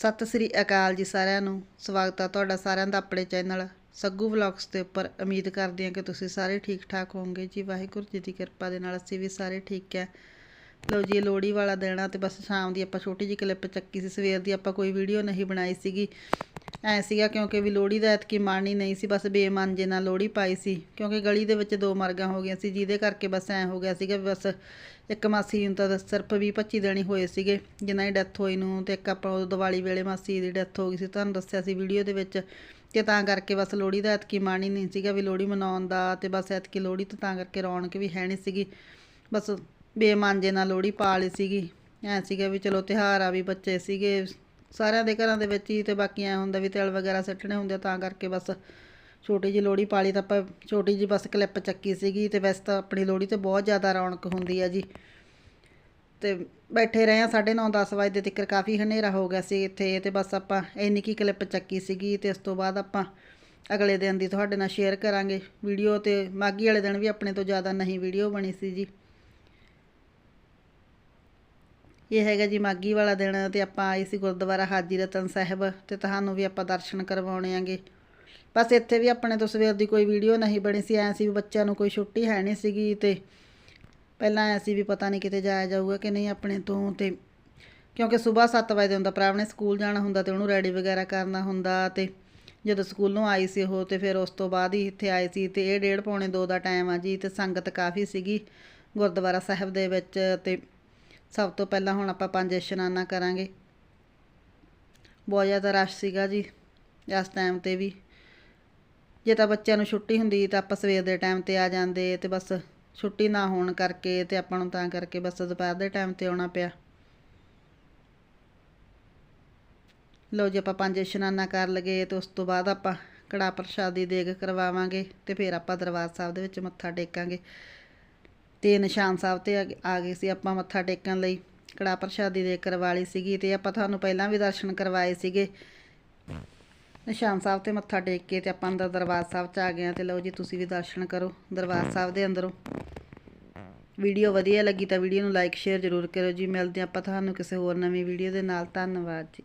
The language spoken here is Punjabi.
ਸਤਿ ਸ੍ਰੀ ਅਕਾਲ ਜੀ ਸਾਰਿਆਂ ਨੂੰ। ਸਵਾਗਤ ਆ ਤੁਹਾਡਾ ਸਾਰਿਆਂ ਦਾ ਆਪਣੇ ਚੈਨਲ ਸੱਗੂ ਵਲੌਗਸ ਦੇ ਉੱਪਰ। ਉਮੀਦ ਕਰਦੇ ਹਾਂ ਕਿ ਤੁਸੀਂ ਸਾਰੇ ਠੀਕ ਠਾਕ ਹੋਵੋਗੇ। ਜੀ ਵਾਹਿਗੁਰੂ ਜੀ ਦੀ ਕਿਰਪਾ ਦੇ ਨਾਲ ਅਸੀਂ ਵੀ ਸਾਰੇ ਠੀਕ ਹੈ। ਲਓ ਜੀ, ਇਹ ਲੋਹੜੀ ਵਾਲਾ ਦਿਨ ਆ ਤੇ ਬਸ ਸ਼ਾਮ ਦੀ ਆਪਾਂ ਛੋਟੀ ਜਿਹੀ ਕਲਿੱਪ ਚੱਕੀ ਸੀ। ਸਵੇਰ ਦੀ ਆਪਾਂ ਕੋਈ ਵੀਡੀਓ ਨਹੀਂ ਬਣਾਈ ਸੀਗੀ। ਐ ਸੀਗਾ ਕਿਉਂਕਿ ਵੀ ਲੋਹੜੀ ਦਾ ਐਤਕੀ ਮਨ ਹੀ ਨਹੀਂ ਸੀ, ਬਸ ਬੇਮਨ ਜੇ ਨਾਲ ਲੋਹੜੀ ਪਾਈ ਸੀ। ਕਿਉਂਕਿ ਗਲੀ ਦੇ ਵਿੱਚ ਦੋ ਮਰਗਾਂ ਹੋ ਗਈਆਂ ਸੀ, ਜਿਹਦੇ ਕਰਕੇ ਬਸ ਐ ਹੋ ਗਿਆ ਸੀਗਾ ਵੀ ਬਸ ਇੱਕ ਮਾਸੀ ਨੂੰ ਤਾਂ ਸਿਰਫ 20 25 ਦਿਨ ਹੀ ਹੋਏ ਸੀਗੇ ਜਿਨ੍ਹਾਂ ਦੀ ਡੈਥ ਹੋਈ ਨੂੰ ਤੇ ਇੱਕ ਆਪਾਂ ਉਦੋਂ ਦੀਵਾਲੀ ਵੇਲੇ ਮਾਸੀ ਦੀ ਡੈਥ ਹੋ ਗਈ ਸੀ। ਤੁਹਾਨੂੰ ਦੱਸਿਆ ਸੀ ਵੀਡੀਓ ਦੇ ਵਿੱਚ ਤੇ ਤਾਂ ਕਰਕੇ ਬਸ ਲੋਹੜੀ ਦਾ ਐਤਕੀ ਮਨ ਹੀ ਨਹੀਂ ਸੀਗਾ ਵੀ ਲੋਹੜੀ ਮਨਾਉਣ ਦਾ ਤੇ ਬਸ ਐਤਕੀ ਲੋਹੜੀ ਤੋਂ ਤਾਂ ਕਰਕੇ ਰੌਣਕ ਵੀ ਹੈ ਨਹੀਂ ਸੀਗੀ। ਬਸ ਬੇਮਨ ਨਾਲ ਲੋਹੜੀ ਪਾ ਲਈ ਸੀਗੀ। ਐ ਸੀਗਾ ਵੀ ਚਲੋ ਤਿਉਹਾਰ ਆ ਵੀ ਬੱਚੇ ਸੀਗੇ ਸਾਰਿਆਂ ਦੇ ਘਰਾਂ ਦੇ ਵਿੱਚ ਹੀ ਤੇ ਬਾਕੀ ਐ ਹੁੰਦਾ ਵੀ ਤਿਲ ਵਗੈਰਾ ਸੱਟਣੇ ਹੁੰਦੇ ਤਾਂ ਕਰਕੇ ਬਸ ਛੋਟੀ ਜਿਹੀ ਲੋਹੜੀ ਪਾਲੀ ਤਾਂ ਆਪਾਂ ਛੋਟੀ ਜਿਹੀ ਬਸ ਕਲਿੱਪ ਚੱਕੀ ਸੀਗੀ ਤੇ ਵੈਸੇ ਤਾਂ ਆਪਣੀ ਲੋਹੜੀ ਤੇ ਬਹੁਤ ਜ਼ਿਆਦਾ ਰੌਣਕ ਹੁੰਦੀ ਆ ਜੀ। ਤੇ ਬੈਠੇ ਰਹੇ ਆ 9:30 10 ਵਜੇ ਦੇ ਤੱਕ ਕਾਫੀ ਹਨੇਰਾ ਹੋ ਗਿਆ ਸੀ ਇੱਥੇ ਤੇ ਬਸ ਆਪਾਂ ਇੰਨੀ ਕੀ ਕਲਿੱਪ ਚੱਕੀ ਸੀਗੀ ਤੇ ਉਸ ਤੋਂ ਬਾਅਦ ਆਪਾਂ ਅਗਲੇ ਦਿਨ ਦੀ ਤੁਹਾਡੇ ਨਾਲ ਸ਼ੇਅਰ ਕਰਾਂਗੇ। ਵੀਡੀਓ ਤੇ ਮਾਗੀ ਵਾਲੇ ਦਿਨ ਵੀ ਆਪਣੇ ਤੋਂ ਜ਼ਿਆਦਾ ਨਹੀਂ ਵੀਡੀਓ ਬਣੀ ਸੀ ਜੀ। ਇਹ ਹੈਗਾ ਜੀ ਮਾਗੀ ਵਾਲਾ ਦਿਨ ਤੇ ਆਪਾਂ ਆਏ ਸੀ ਗੁਰਦੁਆਰਾ ਹਾਜੀ ਰਤਨ ਸਾਹਿਬ ਤੇ ਤੁਹਾਨੂੰ ਵੀ ਆਪਾਂ ਦਰਸ਼ਨ ਕਰਵਾਉਣੇ ਆਂਗੇ। ਬਸ ਇੱਥੇ ਵੀ ਆਪਣੇ ਤੋਂ ਸਵੇਰ ਦੀ ਕੋਈ ਵੀਡੀਓ ਨਹੀਂ ਬਣੀ ਸੀ, ਐਂ ਸੀ ਵੀ ਬੱਚਿਆਂ ਨੂੰ ਕੋਈ ਛੁੱਟੀ ਹੈ ਨਹੀਂ ਸੀਗੀ ਤੇ ਪਹਿਲਾਂ ਐਂ ਸੀ ਵੀ ਪਤਾ ਨਹੀਂ ਕਿਤੇ ਜਾਇਆ ਜਾਊਗਾ ਕਿ ਨਹੀਂ ਆਪਣੇ ਤੋਂ ਤੇ ਕਿਉਂਕਿ ਸਵੇਰ 7 ਵਜੇ ਹੁੰਦਾ, ਭਰਾ ਨੇ ਸਕੂਲ ਜਾਣਾ ਹੁੰਦਾ ਤੇ ਉਹਨੂੰ ਰੈਡੀ ਵਗੈਰਾ ਕਰਨਾ ਹੁੰਦਾ ਤੇ ਜਦੋਂ ਸਕੂਲੋਂ ਆਈ ਸੀ ਉਹ ਤੇ ਫਿਰ ਉਸ ਤੋਂ ਬਾਅਦ ਹੀ ਇੱਥੇ ਆਏ ਸੀ ਤੇ ਇਹ ਡੇਢ ਪੌਣੇ 2 ਦਾ ਟਾਈਮ ਆ ਜੀ ਤੇ ਸੰਗਤ ਕਾਫੀ ਸੀਗੀ ਗੁਰਦੁਆਰਾ ਸਾਹਿਬ ਦੇ ਵਿੱਚ ਤੇ ਸਭ ਤੋਂ ਪਹਿਲਾਂ ਹੁਣ ਆਪਾਂ ਪੰਜ ਇਸ਼ਨਾਨਾ ਕਰਾਂਗੇ। ਬਹੁਤ ਜ਼ਿਆਦਾ ਰਸ਼ ਸੀਗਾ ਜੀ, ਇਸ ਟਾਈਮ ਤੇ ਵੀ। ਜੇ ਤਾਂ ਬੱਚਿਆਂ ਨੂੰ ਛੁੱਟੀ ਹੁੰਦੀ ਤਾਂ ਆਪਾਂ ਸਵੇਰ ਦੇ ਟਾਈਮ ਤੇ ਆ ਜਾਂਦੇ ਤੇ ਬਸ ਛੁੱਟੀ ਨਾ ਹੋਣ ਕਰਕੇ ਤੇ ਆਪਾਂ ਨੂੰ ਤਾਂ ਕਰਕੇ ਬਸ ਦੁਪਹਿਰ ਦੇ ਟਾਈਮ ਤੇ ਆਉਣਾ ਪਿਆ। ਲਓ ਜੀ ਆਪਾਂ ਪੰਜ ਇਸ਼ਨਾਨਾ ਕਰ ਲਗੇ ਤੇ ਉਸ ਤੋਂ ਬਾਅਦ ਆਪਾਂ ਕੜਾ ਪ੍ਰਸ਼ਾਦੀ ਦੇਗ ਕਰਵਾਵਾਂਗੇ ਤੇ ਫਿਰ ਆਪਾਂ ਦਰਬਾਰ ਸਾਹਿਬ ਦੇ ਵਿੱਚ ਮੱਥਾ ਟੇਕਾਂਗੇ। ਤੇ ਨਿਸ਼ਾਨ ਸਾਹਿਬ ਤੇ ਆ ਗਏ- ਆ ਗਏ ਸੀ, ਆਪਾਂ ਮੱਥਾ ਟੇਕਣ ਲਈ। ਕੜਾ ਪ੍ਰਸ਼ਾਦੀ ਦੇ ਕਰਵਾ ਲਈ ਸੀਗੀ ਤੇ ਆਪਾਂ ਤੁਹਾਨੂੰ ਪਹਿਲਾਂ ਵੀ ਦਰਸ਼ਨ ਕਰਵਾਏ ਸੀਗੇ। ਨਿਸ਼ਾਨ ਸਾਹਿਬ ਤੇ ਮੱਥਾ ਟੇਕ ਕੇ ਤੇ ਆਪਾਂ ਅੰਦਰ ਦਰਬਾਰ ਸਾਹਿਬ ਚ ਆ ਗਏ ਆ ਤੇ ਲਓ ਜੀ, ਤੁਸੀਂ ਵੀ ਦਰਸ਼ਨ ਕਰੋ ਦਰਬਾਰ ਸਾਹਿਬ ਦੇ ਅੰਦਰੋਂ। ਵੀਡੀਓ ਵਧੀਆ ਲੱਗੀ ਤਾਂ ਵੀਡੀਓ ਨੂੰ ਲਾਈਕ, ਸ਼ੇਅਰ ਜ਼ਰੂਰ ਕਰੋ ਜੀ। ਮਿਲਦੇ ਆਪਾਂ ਤੁਹਾਨੂੰ ਕਿਸੇ ਹੋਰ ਨਵੀਂ ਵੀਡੀਓ ਦੇ ਨਾਲ। ਧੰਨਵਾਦ ਜੀ।